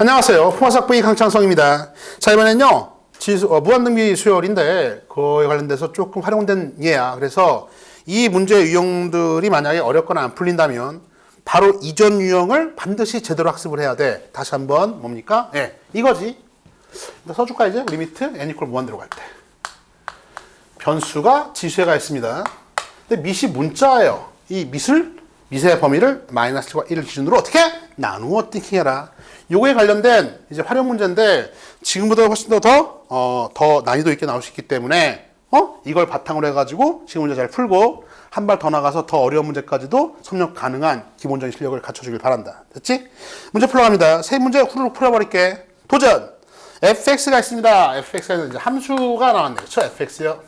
안녕하세요. 포화삭 V 강창성입니다. 자, 이번엔요, 지수, 어, 무한등비 수열인데, 그거에 관련돼서 조금 활용된 예야. 그래서 이 문제 유형들이 만약에 어렵거나 안 풀린다면, 바로 이전 유형을 반드시 제대로 학습을 해야 돼. 다시 한번, 뭡니까? 예, 이거지. 써줄까, 이제? 리미트, n 이퀄 무한 들어갈 때. 변수가 지수에가 있습니다. 근데 밑이 문자예요. 이 밑을 미세 범위를 마이너스 1과 1을 기준으로 어떻게 나누어 띵킹해라. 요거에 관련된 이제 활용 문제인데 지금보다 훨씬 더 더, 어, 더 난이도 있게 나올 수 있기 때문에 어? 이걸 바탕으로 해가지고 지금 문제 잘 풀고 한 발 더 나가서 더 어려운 문제까지도 섭렵 가능한 기본적인 실력을 갖춰주길 바란다. 됐지? 문제 풀어갑니다. 세 문제 후루룩 풀어버릴게. 도전! fx가 있습니다. fx가 이제 함수가 나왔네. 그쵸? fx요.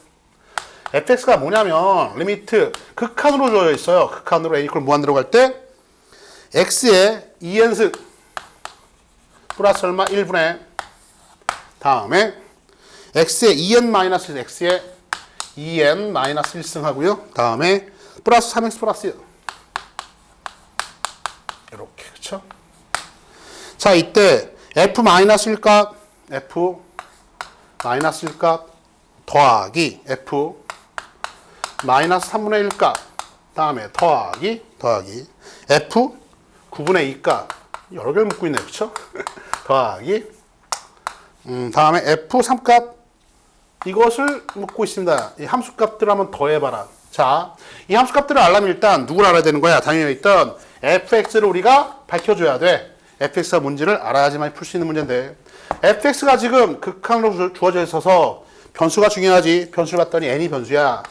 Fx가 뭐냐면 리미트 극한으로 주어져 있어요. 극한으로 n 이퀄 무한 들어갈 때 x의 2n승 플러스 얼마 1분의 다음에 x의 2n 마이너스 x의 2n 마이너스 1승 하고요. 다음에 플러스 3x 플러스 1. 이렇게 그쵸? 자 이때 f 마이너스 1값 f 마이너스 1값 더하기 f 마이너스 3분의 1 값 다음에 더하기 더하기. F 9분의 2 값 여러 개를 묶고 있네요 그쵸? 더하기. 음, 다음에 f 3 값. 이것을 묶고 있습니다. 이 함수 값들을 한번 더해봐라. 자 이 함수 값들을 알려면 일단 누굴 알아야 되는 거야? 당연히 일단 fx를 우리가 밝혀줘야 돼. Fx가 뭔지를 알아야지만 풀 수 있는 문제인데. Fx가 지금 극한으로 주- 주어져 있어서 변수가 중요하지. 변수를 봤더니 n이 변수야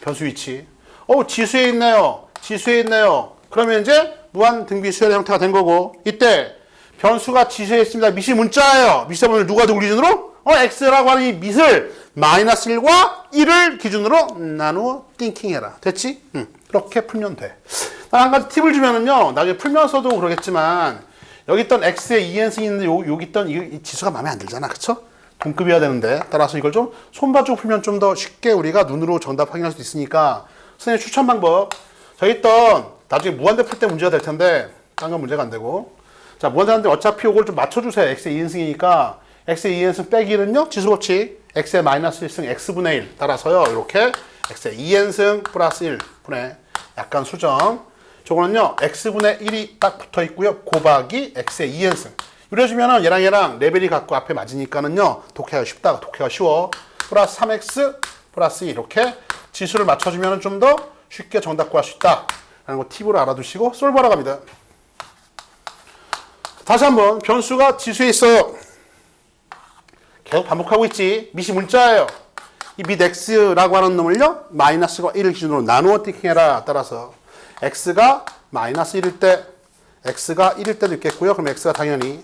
변수 위치. 어, 지수에 있네요. 지수에 있네요. 그러면 이제 무한 등비 수열의 형태가 된 거고 이때 변수가 지수에 있습니다. 밑이 문자예요. 보면 누가 누구 기준으로? 어, x라고 하는 이 밑을 마이너스 1과 1을 기준으로 나누어 띵킹해라. 됐지? 응. 그렇게 풀면 돼. 한 가지 팁을 주면은요. 나중에 풀면서도 그러겠지만 여기 있던 x의 2n승이 있는데 요, 여기 있던 이, 이 지수가 마음에 안 들잖아. 그쵸? 동급이어야 되는데 따라서 이걸 좀 손봐주고 풀면 좀 더 쉽게 우리가 눈으로 정답 확인할 수 있으니까. 선생님 추천 방법. 저기 있던 나중에 무한대 풀 때 문제가 될 텐데 딴 건 문제가 안 되고. 자 무한대인데 어차피 이걸 좀 맞춰주세요. X의 2인승이니까. X의 2인승 빼기는요? 지수법칙 x의 마이너스 1승 x분의 1 따라서요. 이렇게 x의 2n승 플러스 1분의 약간 수정. 저거는요. X분의 1이 딱 붙어 있고요. 곱하기 x의 2n승 이래주면은 얘랑 얘랑 레벨이 같고 앞에 맞으니까는요 독해가 쉽다 독해가 쉬워. 플러스 3x 플러스 2 이렇게 지수를 맞춰주면은 좀 더 쉽게 정답 구할 수 있다. 라는 거 팁으로 알아두시고 솔버러 갑니다. 다시 한번 변수가 지수에 있어요. 계속 반복하고 있지. 밑이 문자예요. 이 밑 x라고 하는 놈을요 마이너스가 1을 기준으로 나누어 띵킹해라 따라서 x가 마이너스 1일 때 x가 1일 때도 있겠고요. 그럼 x가 당연히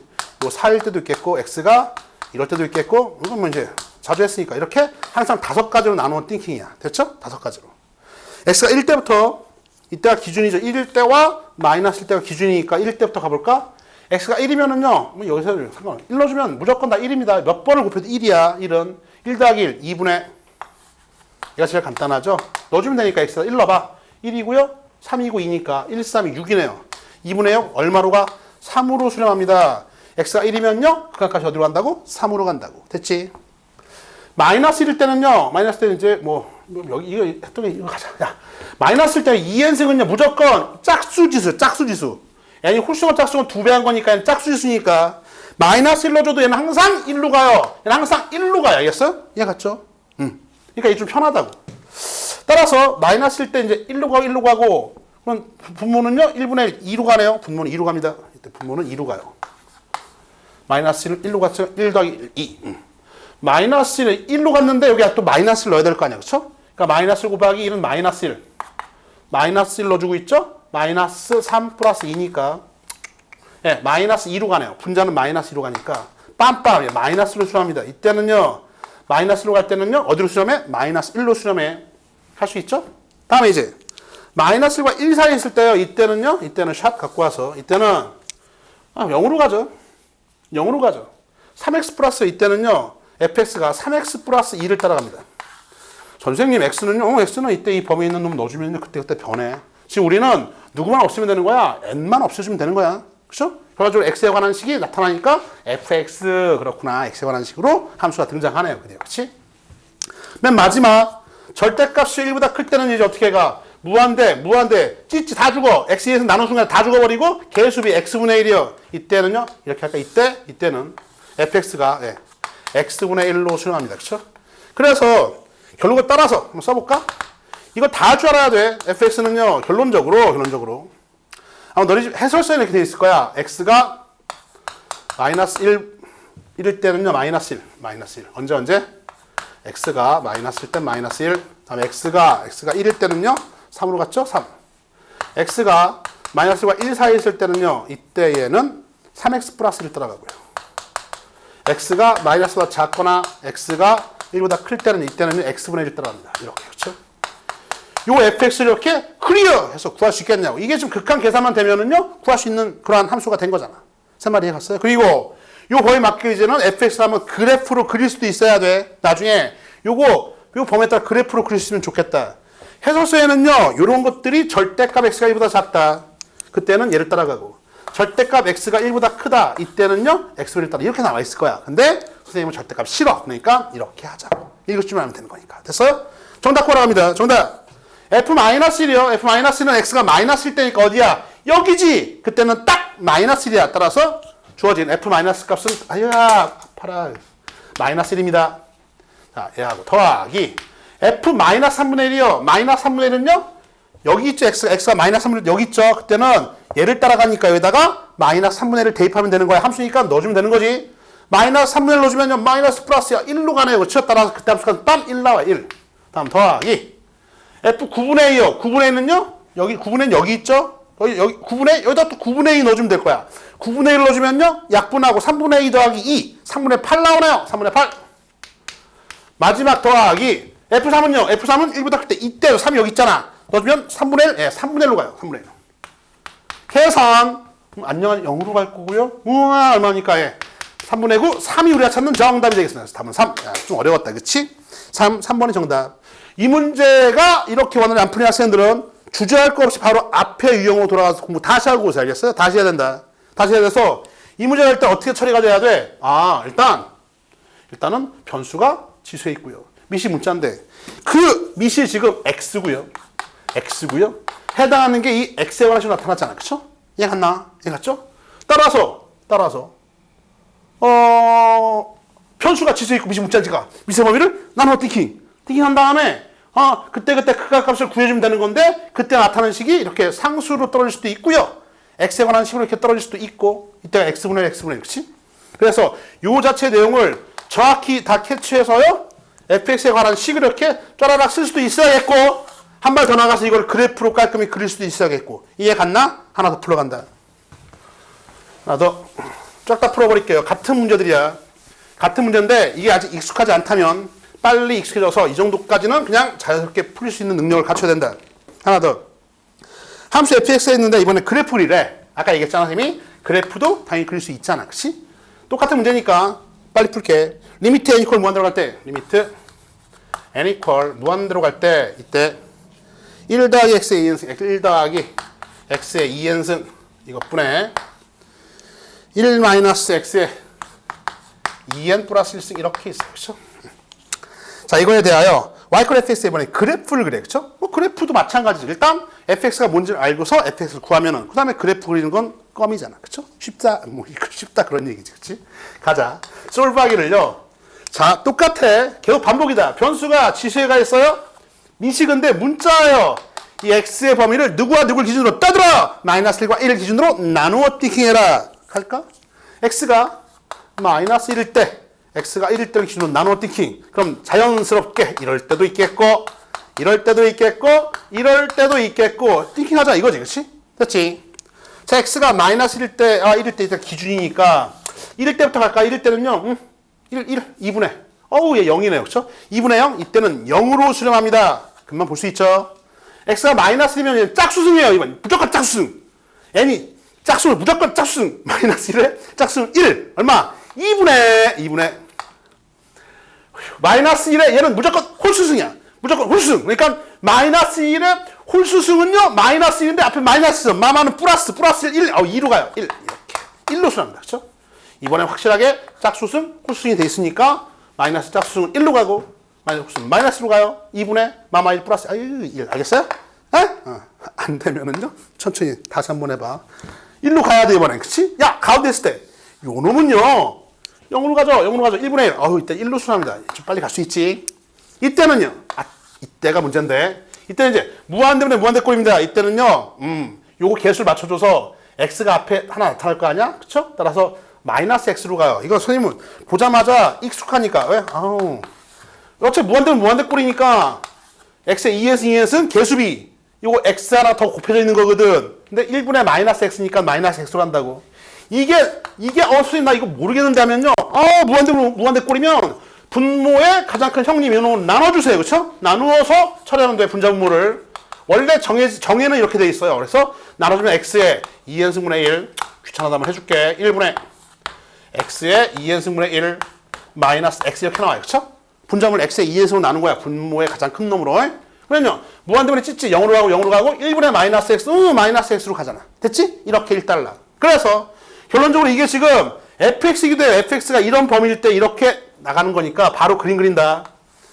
요 4일 때도 있겠고 x가 이럴 때도 있겠고 이건 뭐 이제 자주 했으니까. 이렇게 항상 다섯 가지로 나누어 띵킹이야. 됐죠? 다섯 가지로. X가 1일 때부터 이때가 기준이죠. 1일 때와 마이너스 1 때가 기준이니까 1일 때부터 가볼까? x가 1이면은요 뭐 여기서 상관 1 넣어주면 무조건 다 1입니다. 몇 번을 곱해도 1이야 1은. 1 더하기 1 2분의 얘가 제일 간단하죠? 넣어주면 되니까 x가 1 넣어봐. 1이고요. 3이고 2니까 1, 3이 6이네요 2분의 0 얼마로 가? 3으로 수렴합니다 x가 1이면요 그까지 어디로 간다고? 3으로 간다고 됐지? 마이너스 1일 때는요 마이너스 때는 이제 뭐, 뭐 여기 이거 했더니 이거 가자 야 마이너스일 때 2n승은요 무조건 짝수지수 짝수지수 얘는 홀수건 짝수건 두 배 한 거니까 짝수지수니까 마이너스 1로 줘도 얘는 항상 1로 가요 얘는 항상 1로 가요 알겠어? 이해 갔죠? 응 그러니까 이게 좀 편하다고 따라서 마이너스일 때 이제 1로 가고 1로 가고 그럼 분모는요? 1분의 2로 가네요. 분모는 2로 갑니다. 이때 분모는 2로 가요. 마이너스 1, 1로 갔어요. 1 더하기 2 응. 마이너스를 1로 갔는데 여기 또 마이너스를 넣어야 될 거 아니야. 그쵸? 그러니까 마이너스 곱하기 1은 마이너스 1 마이너스 1 넣어주고 있죠? 마이너스 3 플러스 2니까. 예, 마이너스 2로 가네요. 분자는 마이너스 2로 가니까. 빰빰. 예, 마이너스로 수렴합니다. 이때는요 마이너스로 갈 때는요 어디로 수렴해? 마이너스 1로 수렴해. 할 수 있죠? 다음에 이제 마이너스 1과 1 사이에 있을 때요 이때는요 이때는 샷 갖고 와서 이때는 아, 0으로 가죠 0으로 가죠 3x 플러스 이때는요 fx가 3x 플러스 2를 따라갑니다. 선생님 x는요, 어, x는 이때 이 범위에 있는 놈 넣어주면 그때 그때 변해. 지금 우리는 누구만 없으면 되는 거야, n만 없애주면 되는 거야, 그렇죠? 그래가지고 x에 관한 식이 나타나니까 fx 그렇구나 x에 관한 식으로 함수가 등장하네요. 그대요. 그렇지? 맨 마지막 절대값이 1보다 클 때는 이제 어떻게 가? 무한대, 무한대, 찌찌 다 죽어. x에서 나눈 순간 다 죽어버리고 개수비 x분의 1이요. 이때는요, 이렇게 할까? 이때, 이때는 fx가 예, x분의 1로 수렴합니다. 그렇죠? 그래서 결론을 따라서 한번 써볼까? 이거 다 줄 알아야 돼. fx는요, 결론적으로, 결론적으로. 아마 너희 집 해설서에는 이렇게 돼 있을 거야. x가 마이너스 1, 1일 때는요, 마이너스 1, 마이너스 1. 언제, 언제? x가 마이너스일 때 마이너스 1. 다음에 x가, x가 1일 때는요, 3으로 갔죠? 3. x가 마이너스와 1 사이에 있을 때는요, 이때에는 3x 플러스 1 따라가고요. x가 마이너스보다 작거나 x가 1보다 클 때는 이때는 x분의 1 따라갑니다. 이렇게, 그렇죠? 요 fx를 이렇게 클리어 해서 구할 수 있겠냐고. 이게 좀 극한 계산만 되면은요, 구할 수 있는 그러한 함수가 된 거잖아. 세 마리 해갔어요. 그리고 요 범위 맞게 이제는 fx를 한번 그래프로 그릴 수도 있어야 돼. 나중에 요거, 요 범위에 따라 그래프로 그릴 수 있으면 좋겠다. 해설서에는요, 요런 것들이 절대값 x가 1보다 작다. 그때는 얘를 따라가고. 절대값 x가 1보다 크다. 이때는요, x를 따라 이렇게 나와 있을 거야. 근데 선생님은 절대값 싫어. 그러니까 이렇게 하자. 읽어주면 하면 되는 거니까. 됐어요? 정답 걸어갑니다. 정답. f-1이요. f-는 x가 마이너스일 때니까 어디야? 여기지. 그때는 딱 마이너스 1이야. 따라서 주어진 f-값은 아야 아파라. 마이너스 1입니다. 자, 얘하고 더하기 f-3분의 1이요. 마이너스 3분의 1은요. 여기 있죠. x, x가 마이너스 3분의 1 여기 있죠. 그때는 얘를 따라가니까 여기다가 마이너스 3분의 1을 대입하면 되는 거야. 함수니까 넣어주면 되는 거지. 마이너스 3분의 1 넣어주면요. 마이너스 플러스야. 1로 가네요. 그렇죠? 따라서 그때 함수가 빰1 나와. 1. 다음 더하기 F 9분의 2요. 9분의 2는요? 여기 9분의 2 여기 있죠? 여기 여기 9분의 여기다 또 9분의 2 넣어주면 될 거야. 9분의 1 넣어주면요? 약분하고 3분의 2 더하기 2, 3분의 8 나오네요. 3분의 8. 마지막 더하기 F3은요? F3은 1보다 클 때 이때요. 3이 여기 있잖아. 넣어주면 3분의 1, 예, 3분의 1로 가요. 3분의 1. 계산. 음, 안녕한 0으로 갈 거고요. 우와, 얼마니까, 예. 3분의 9, 3이 우리가 찾는 정답이 되겠습니다. 답은 3. 야, 좀 어려웠다. 그치? 3, 3번이 정답. 이 문제가 이렇게 원하는 안 풀린 학생들은 주저할 거 없이 바로 앞에 유형으로 돌아가서 공부 다시 하고 오세요. 알겠어요? 다시 해야 된다. 다시 해야 돼서 이 문제가 일단 어떻게 처리가 돼야 돼? 아, 일단, 일단은 변수가 지수에 있고요. 미시 문자인데 그 미시 지금 x고요. x고요. 해당하는 게 이 x에 관한 식으로 나타났잖아. 그쵸? 얘 같나? 얘 같죠? 따라서, 따라서, 어, 변수가 지수에 있고 미시 문자지가 미세 범위를 나눠 띵킹. 띵킹한 다음에 아, 그때그때 극각값을 구해주면 되는 건데 그때 나타나는 식이 이렇게 상수로 떨어질 수도 있고요. x에 관한 식으로 이렇게 떨어질 수도 있고 이때가 x분의 1, x분의 1, 그치? 그래서 요 자체 내용을 정확히 다 캐치해서요. Fx에 관한 식을 이렇게 쪼라락 쓸 수도 있어야겠고 한 발 더 나가서 이걸 그래프로 깔끔히 그릴 수도 있어야겠고 이해 갔나? 하나 더 풀어간다. 하나 더 쫙 다 풀어버릴게요. 같은 문제들이야. 같은 문제인데 이게 아직 익숙하지 않다면 빨리 익숙해져서 이 정도까지는 그냥 자연스럽게 풀릴 수 있는 능력을 갖춰야 된다. 하나 더. 함수 fx가 있는데 이번에 그래프 그리래. 아까 얘기했잖아, 선생님이. 그래프도 당연히 그릴 수 있잖아. 그치? 똑같은 문제니까 빨리 풀게. 리미트 n 이퀄 무한대로 갈 때, 리미트 n 이퀄 무한대로 갈 때, 이때 1 더하기 x의 2n승, 1 더하기 x의 2n승, 이것뿐에 1 마이너스 x의 2n 플러스 1승 이렇게 있어요. 그쵸? 자, 이거에 대하여 y컬 fx에 이번에 그래프를 그래. 그쵸? 뭐 그래프도 마찬가지죠. 일단 fx가 뭔지를 알고서 fx를 구하면은 그 다음에 그래프 그리는 건 껌이잖아. 그쵸? 쉽다. 뭐 쉽다 그런 얘기지. 그치? 가자. 솔브하기를요. 자, 똑같아. 계속 반복이다. 변수가 지수에 가 있어요. 미식인데 문자예요. 이 x의 범위를 누구와 누구를 기준으로 떠들어! 마이너스 1과 1을 기준으로 나누어 띵킹해라. 갈까? x가 마이너스 1일 때 x가 1일 때를 기준으로 나누어 띵킹. 그럼 자연스럽게 이럴 때도 있겠고 이럴 때도 있겠고 이럴 때도 있겠고 띵킹하자 이거지. 그렇지? 됐지? 자, x가 마이너스 1일 때, 아, 1일 때 기준이니까 1일 때부터 갈까? 1일 때는요. 음, 1, 1, 2분의. 어우, 얘 0이네요. 그렇죠? 2분의 0. 이때는 0으로 수렴합니다. 금방 볼 수 있죠? x가 마이너스 1이면 짝수승이에요. 이번 무조건 짝수승. n이 짝수는 무조건 짝수승. 마이너스 1에 짝수승 1. 얼마? 2분의 2분의 마이너스 1에 얘는 무조건 홀수승이야. 무조건 홀수승. 그러니까 마이너스 1에 홀수승은요. 마이너스 1인데 앞에 마이너스. 마마는 플러스. 플러스 1. 어, 2로 가요. 1. 이렇게. 1로 수납니다. 그렇죠? 이번에 확실하게 짝수승, 홀수승이 돼 있으니까 마이너스 짝수승은 1로 가고 마이너스 마이너스로 가요. 2분의 마마 1 플러스 아유 1 알겠어요? 에? 어. 안 되면은요 천천히 다시 한번 해봐. 1로 가야 돼 이번엔 그치? 야 가운데 있을 때 요 놈은요 0으로 가죠 0으로 가죠 1분의 1 어우 이때 1로 수납니다. 좀 빨리 갈 수 있지. 이때는요 아 이때가 문제인데 이때는 이제 무한대분의 무한대꼴입니다. 이때는요 음 요거 개수를 맞춰줘서 x가 앞에 하나 나타날 거 아니야? 그쵸? 따라서 마이너스 x로 가요. 이거 선생님은 보자마자 익숙하니까 왜? 아우 어차피 무한대면 무한대 꼴이니까 x의 2s 2s는 개수비 요거 x 하나 더 곱해져 있는 거거든. 근데 1분의 마이너스 x니까 마이너스 x로 간다고. 이게 이게 어 선생님 나 이거 모르겠는데 하면요. 아 무한대 무한대 꼴이면 분모의 가장 큰 형님 이놈 나눠주세요. 그렇죠? 나누어서 처리하는 데 분자분모를 원래 정해 정해는 이렇게 돼 있어요. 그래서 나눠주면 x의 2n승분의 1 귀찮아도 한번 해줄게. 1분의 x의 2n승분의 1 마이너스 x 이렇게 나와요. 그렇죠? 분자물 x의 2n승으로 나눈 거야. 분모의 가장 큰 놈으로. 그러면요. 무한대분의 찌찌 0으로 가고 0으로 가고 1분의 마이너스 x, 음, 마이너스 x로 가잖아. 됐지? 이렇게 1달러. 그래서 결론적으로 이게 지금 fx이기도 해요. fx가 이런 범위일 때 이렇게 나가는 거니까 바로 그림 그린다.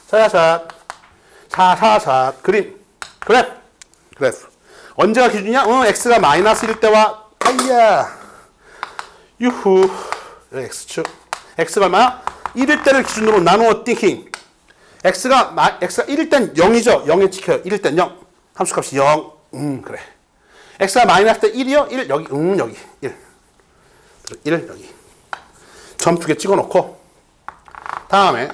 사사샷, 사사샷, 그림, 그래프, 그래프. 언제가 기준이냐? 어, x가 마이너스일 때와, 아이야, 유후, x축. x가 얼마야? 1일 때를 기준으로 나누어 띵킹. x가, 마, x가 1일 땐 0이죠. 0에 찍혀요. 1일 땐 0. 함수값이 0. 음, 그래. x가 마이너스 때 1이요? 1, 여기, 음, 여기, 1. 1, 여기. 점 두 개 찍어 놓고, 다음에,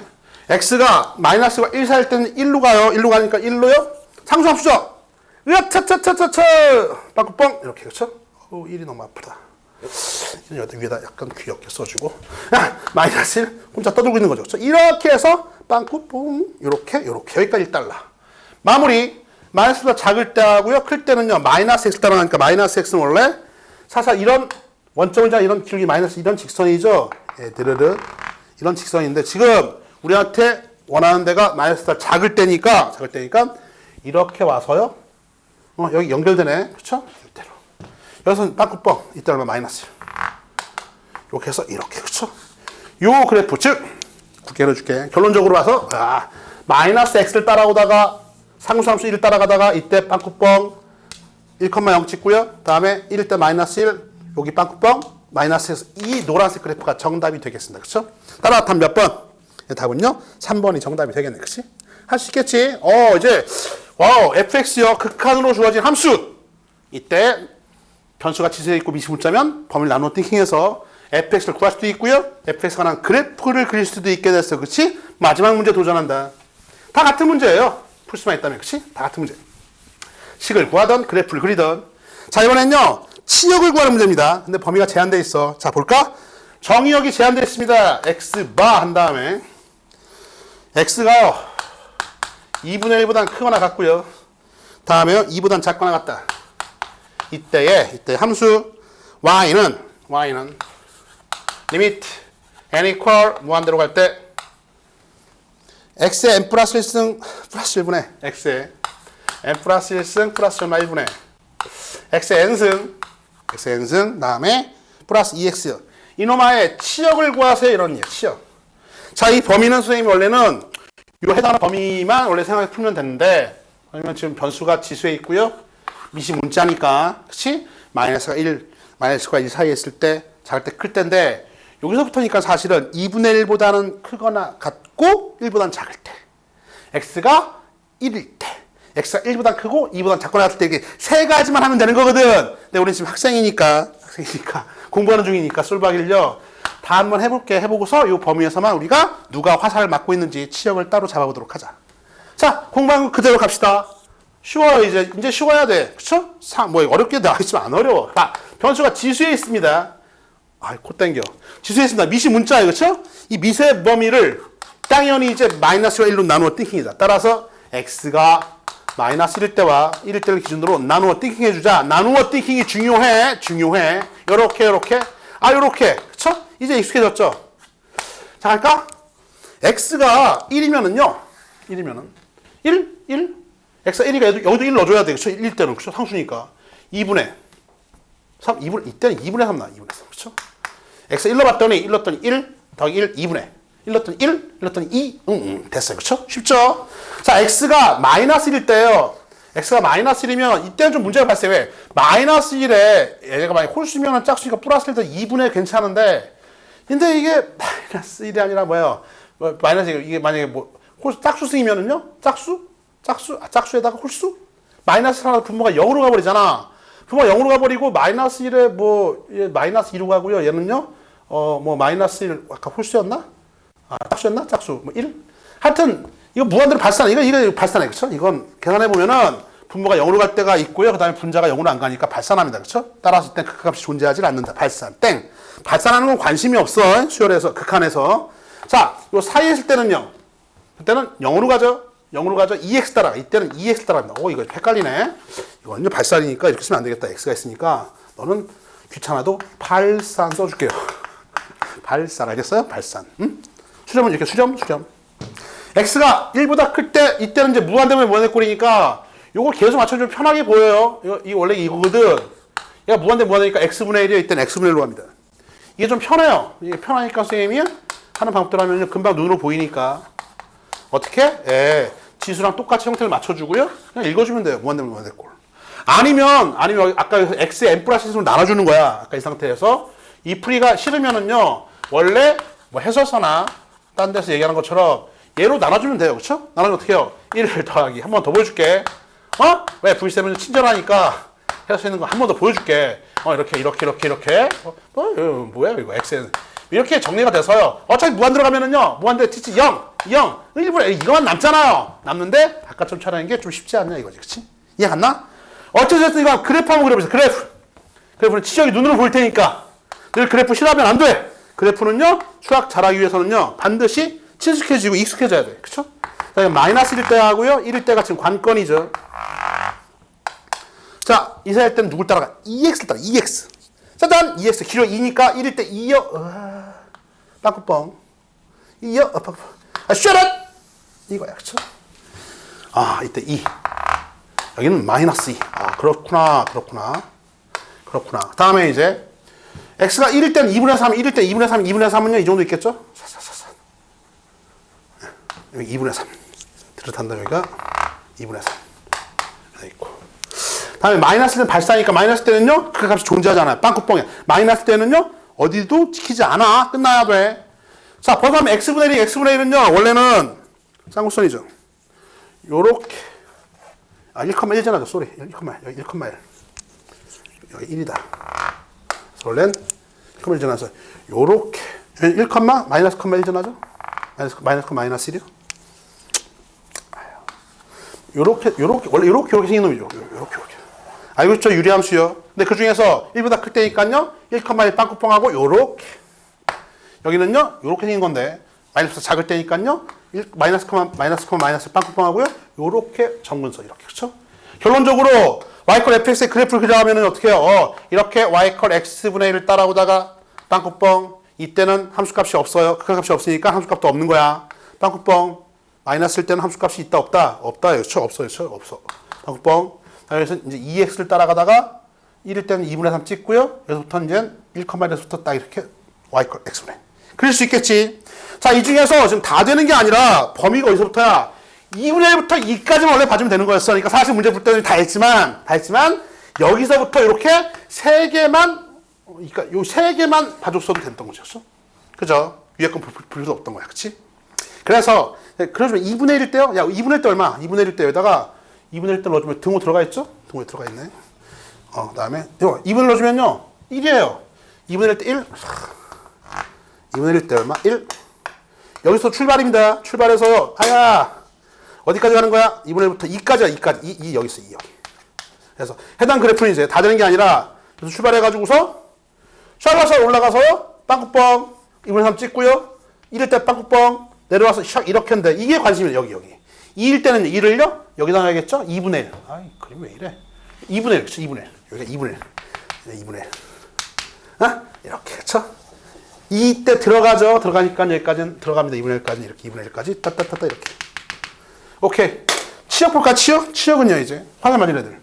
x가 마이너스가 1 살 때는 1로 가요. 1로 가니까 1로요? 상수함수죠? 으아, 차차차차차! 빠꾸뻥! 이렇게, 그렇죠? 어 1이 너무 아프다. 여기 위에다 약간 귀엽게 써주고 아, 마이너스 1 혼자 떠들고 있는 거죠. 이렇게 해서 빵꾸 뽕 이렇게 이렇게 여기까지 1달러 마무리 마이너스보다 작을 때 하고요. 클 때는요. 마이너스 x 따라가니까 마이너스 x는 원래 사실 이런 원점을 자 이런 기울기 마이너스 이런 직선이죠. 예, 드르르 이런 직선인데 지금 우리한테 원하는 데가 마이너스보다 작을 때니까 작을 때니까 이렇게 와서요. 어, 여기 연결되네. 그렇죠? 이대로. 여기서 빵꾸뻥 이때 얼마 마이너스 이렇게 해서 이렇게 그렇죠? 요 그래프 즉 굳게 해줄게 결론적으로 와서 아, 마이너스 x를 따라오다가 상수함수 1을 따라가다가 이때 빵꾸뻥 1,0 찍고요 다음에 1일 때 마이너스 1 여기 빵꾸뻥 마이너스에서 이 노란색 그래프가 정답이 되겠습니다 그렇죠? 따라 답 몇 번? 답은요 3번이 정답이 되겠네 그렇지? 할 수 있겠지? 어 이제 와우 fx요 극한으로 주어진 함수 이때 변수가 지수에 있고 미시물자면 범위를 나누어 띵킹해서 fx를 구할 수도 있고요. fx가 관한 그래프를 그릴 수도 있게 됐어. 그치? 마지막 문제 도전한다. 다 같은 문제예요. 풀 수만 있다면. 그치? 다 같은 문제. 식을 구하던 그래프를 그리던. 자, 이번엔요. 치역을 구하는 문제입니다. 근데 범위가 제한되어 있어. 자, 볼까? 정의역이 제한되어 있습니다. x바 한 다음에 x가요. 2분의 1보다 크거나 같고요. 다음에요. 2보다 작거나 같다. 이때에 이때 함수 y는 y는 리미트 n equal 무한대로 갈 때 x의 n 플러스 1승 플러스 1분의 x의 n 플러스 1승 플러스 얼마 1분의 x의 n승 x의 n승 다음에 플러스 2x 이놈아의 치역을 구하세요 이런 예 치역. 자 이 범위는 선생님이 원래는 이 해당하는 범위만 원래 생각해 풀면 되는데 아니면 지금 변수가 지수에 있고요. 미시 문자니까, 그치? 마이너스가 1, 마이너스가 1 사이에 있을 때, 작을 때 클 때인데, 여기서부터니까 사실은 2분의 1보다는 크거나 같고, 1보다는 작을 때. x가 1일 때. x가 1보다 크고, 2보다 작거나 같을 때, 이렇게 세 가지만 하면 되는 거거든. 근데 우리는 지금 학생이니까, 학생이니까, 공부하는 중이니까, 솔박일요. 다 한번 해볼게. 해보고서 이 범위에서만 우리가 누가 화살을 맞고 있는지 치역을 따로 잡아보도록 하자. 자, 공부한 거 그대로 갑시다. 쉬워요 이제 이제 쉬워야 돼 그쵸? 사, 뭐 어렵게 나와 있지만 안 어려워 자 변수가 지수에 있습니다 아 코 땡겨. 지수에 있습니다. 미시 문자예요 그쵸? 이 미세 범위를 당연히 이제 마이너스와 1로 나누어 띵킹이다. 따라서 x가 마이너스 1일 때와 1일 때를 기준으로 나누어 띵킹 해주자. 나누어 띵킹이 중요해. 중요해. 요렇게 요렇게. 아 요렇게. 그쵸? 이제 익숙해졌죠? 자 갈까? x가 1이면은요. 1이면은 1 1 x가 1이가 여기도, 여기도 1 넣어줘야 되겠죠? 1 때는, 그렇죠? 상수니까. 2분의 3, 2분, 이때는 2분의 3 나, 2분의 3, 그렇죠? X 1로 봤더니 1 넣었더니 1 더하기 1 2분의 1 넣었더니 1 1 넣었더니 2 응, 응 됐어요 그렇죠? 쉽죠? 자 x가 마이너스 1일 때요 x가 마이너스 1이면 이때는 좀 문제가 발생해 왜? 마이너스 1에 얘가 만약 홀수면 짝수니까 플러스 1도 2분의 괜찮은데 근데 이게 마이너스 1이 아니라 뭐예요? 뭐, 마이너스 1 이게 만약에 뭐 홀수 짝수승이면은요 짝수? 짝수? 아, 짝수에다가 홀수? 마이너스 하나 분모가 0으로 가버리잖아. 분모가 0으로 가버리고 마이너스 1에 뭐얘 마이너스 2로 가고요. 얘는요. 어 뭐 마이너스 1 아까 홀수였나? 아 짝수였나? 짝수 뭐 1? 하여튼 이거 무한대로 발산 이거 이거 발산해 그렇죠? 이건 계산해 보면은 분모가 0으로 갈 때가 있고요. 그 다음에 분자가 0으로 안 가니까 발산합니다. 그렇죠? 따라서 이때 극값이 존재하지 않는다. 발산. 땡. 발산하는 건 관심이 없어. 수열에서 극한에서. 자, 요 사이에 있을 때는요. 그때는 0으로 가죠. 0으로 가죠. 2x 따라가. 이때는 2x 따라갑니다. 오, 이거 헷갈리네. 이거는 발산이니까 이렇게 쓰면 안 되겠다. x가 있으니까. 너는 귀찮아도 발산 써줄게요. 발산, 알겠어요? 발산. 응? 수렴은 이렇게 수렴, 수렴. x가 1보다 클 때, 이때는 이제 무한대면 무한대 꼴이니까 요걸 계속 맞춰주면 편하게 보여요. 이거, 이 원래 이거거든. 얘가 무한대 무한대니까 x분의 1이야. 이때는 x분의 1로 합니다. 이게 좀 편해요. 이게 편하니까 선생님이 하는 방법대로 하면 금방 눈으로 보이니까. 어떻게? 예. 지수랑 똑같이 형태를 맞춰주고요. 그냥 읽어주면 돼요. 무한대 꼴. 아니면, 아니면 아까 x n 플러스 1로 나눠주는 거야. 아까 이 상태에서. 이 풀이가 싫으면은요. 원래 뭐 해설서나 딴 데서 얘기하는 것처럼 얘로 나눠주면 돼요. 그쵸? 나눠주면 어떻게 해요? 1 더하기. 한 번 더 보여줄게. 어? 왜? V7은 친절하니까 해서 있는 거 한 번 더 보여줄게. 어, 이렇게, 이렇게, 이렇게, 이렇게. 어, 어, 뭐야, 이거, xn. 이렇게 정리가 돼서요. 어차피 무한 들어가면은요, 무한대 티치 0, 0, 1분의 이거만 남잖아요. 남는데, 아까처럼 촬영하는 게 좀 쉽지 않냐, 이거지. 그치? 이해 갔나? 어쨌든 이거 그래프 한번 그려보세요. 그래프. 그래프는 지적이 눈으로 보일 테니까. 늘 그래프 싫어하면 안 돼. 그래프는요, 수학 잘하기 위해서는요, 반드시 친숙해지고 익숙해져야 돼. 그쵸? 자, 마이너스 1일 때 하고요, 1일 때가 지금 관건이죠. 자, 이사할 때는 누굴 따라가? 2x를 따라, 2x. 짜잔! 2x. 길어 2니까 1일 때 2여, 어, 빵꾸뻥. 2여, 어, 빵꾸뻥. 아, 쉐럿! 이거야, 그쵸? 아, 이때 2. 여기는 마이너스 2. 아, 그렇구나, 그렇구나. 그렇구나. 다음에 이제, x가 1일 때는 2분의 3, 1일 때 2분의 3, 2분의 3은요, 이 정도 있겠죠? 사사사사. 여기 2분의 3. 들어탄다, 여기가 2분의 3. 다음에 마이너스 는 발사니까 마이너스 때는요? 그 값이 존재하잖아요. 빵꾸뻥이야. 마이너스 때는요? 어디도 지키지 않아. 끝나야 돼자 벌써 x분의 1 x분의 1은요? 원래는 쌍곡선이죠. 요렇게. 아 1,1잖아 쏘리. 1,1 여기 1,1 여기 1이다. 원래는 1,1 전화서 요렇게. 1, 마이너스 1전하죠? 마이너스 마이너스 마이너스 1이요? 요렇게 요렇게 원래 요렇게 요렇게 생긴 놈이죠. 요렇게 요렇게 알고 있죠? 유리함수요. 근데 그 중에서 1보다 클 때니까요. 1,1 빵꾸뻥하고 요렇게. 여기는요. 요렇게 생긴 건데 마이너스 작을 때니까요. 1, 마이너스 컴마 마이너스 컴마 마이너스 빵꾸뻥하고요. 요렇게 정근서 이렇게. 그렇죠? 결론적으로 y컬 fx의 그래프를 그려가면은 어떻게 해요? 어, 이렇게 y컬 x분의 1을 따라오다가 빵꾸뻥 이때는 함수값이 없어요. 극한값이 없으니까 함수값도 없는 거야. 빵꾸뻥 마이너스일 때는 함수값이 있다 없다? 없다. 그렇죠? 없어요. 그렇죠? 없어. 빵꾸뻥 그래서 이제 2x를 따라가다가 1일 때는 2분의 3 찍고요. 여기서부터 이제 1,1에서부터 딱 이렇게 y 걸 x분의. 그럴 수 있겠지. 자, 이 중에서 지금 다 되는 게 아니라 범위가 어디서부터야? 2분의 1부터 2까지만 원래 봐주면 되는 거였어. 그러니까 사실 문제 풀 때는 다 했지만, 다 했지만, 여기서부터 이렇게 세 개만, 그러니까 요 세 개만 봐줬어도 됐던 거였어. 그죠? 위에 건 볼 필요 없던 거야. 그치? 그래서, 그러면 2분의 1일 때요? 야, 2분의 1때 얼마? 2분의 1일 때 여기다가 2분의 1대 넣어주면 등호 들어가 있죠? 등호에 들어가 있네. 어, 그 다음에, 이거 2분을 넣어주면요. 1이에요. 2분의 1대 1. 2분의 1대 얼마? 1. 여기서 출발입니다. 출발해서, 아야, 어디까지 가는 거야? 2분의 1부터 2까지야, 2까지. 2, 2 여기 있어, 2 여기. 그래서 해당 그래프는 이제 다 되는 게 아니라, 그래서 출발해가지고서, 샤가서 올라가서요, 빵꾸뻥, 2분의 3 찍고요, 1일 때 빵꾸뻥, 내려와서 샥 이렇게 했는데, 이게 관심이에요, 여기, 여기. 2일 때는 1을요? 여기다 놔야겠죠? 2분의 1. 아이, 그림 왜 이래? 2분의 1, 그쵸? 2분의 1. 여기가 2분의 1. 2분의 1. 어? 이렇게, 그쵸? 이때 들어가죠? 들어가니까 여기까지는 들어갑니다. 2분의 1까지, 이렇게 2분의 1까지. 따따따따, 이렇게. 오케이. 치역 볼까, 치역? 치역은요, 이제. 화면 맞은 애들.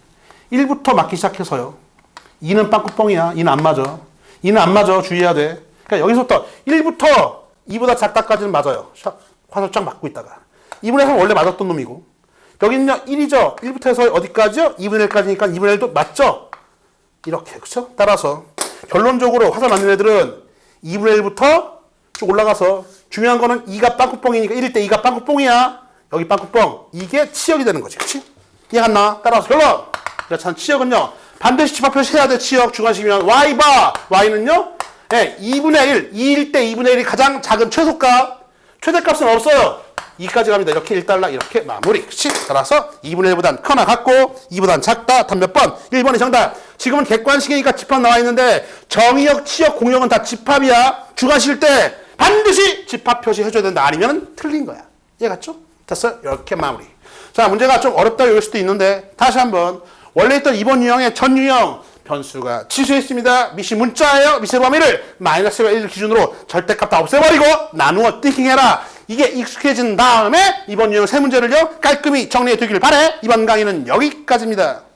1부터 맞기 시작해서요. 2는 빵꾸뻥이야. 2는 안 맞아. 2는 안 맞아. 주의해야 돼. 그러니까 여기서부터 1부터 2보다 작다까지는 맞아요. 샥, 화살 쫙 맞고 있다가. 2분의 3은 원래 맞았던 놈이고. 여기는요, 1이죠. 1부터 해서 어디까지요? 2분의 1까지니까 2분의 1도 맞죠? 이렇게, 그쵸? 따라서, 결론적으로 화살 맞는 애들은 2분의 1부터 쭉 올라가서, 중요한 거는 2가 빵꾸뻥이니까 1일 때 2가 빵꾸뻥이야. 여기 빵꾸뻥. 이게 치역이 되는 거지. 그치? 이해가 안 나? 따라서 결론! 그렇잖아. 치역은요, 반드시 집합 표시 해야 돼. 치역 주관식이면 Y바! Y는요, 예, 2분의 1, 2일 때 2분의 1이 가장 작은 최소값. 최대값은 없어요. 2까지 갑니다. 이렇게 1달러 이렇게 마무리. 그치? 따라서 2분의 1보단 크나 같고 2보단 작다. 답 몇 번? 1번이 정답. 지금은 객관식이니까 집합 나와 있는데 정의역, 치역, 공역은 다 집합이야. 주관식 때 반드시 집합 표시 해줘야 된다. 아니면 틀린 거야. 이해 갔죠? 됐어요? 이렇게 마무리. 자, 문제가 좀 어렵다 올 수도 있는데 다시 한번 원래 있던 이번 유형의 전 유형 변수가 취소했습니다. 미시 문자예요. 미시 범위를 마이너스와 1 기준으로 절대값 다 없애버리고 나누어 띵킹해라. 이게 익숙해진 다음에 이번 유형 세 문제를요 깔끔히 정리해 두길 바래. 이번 강의는 여기까지입니다.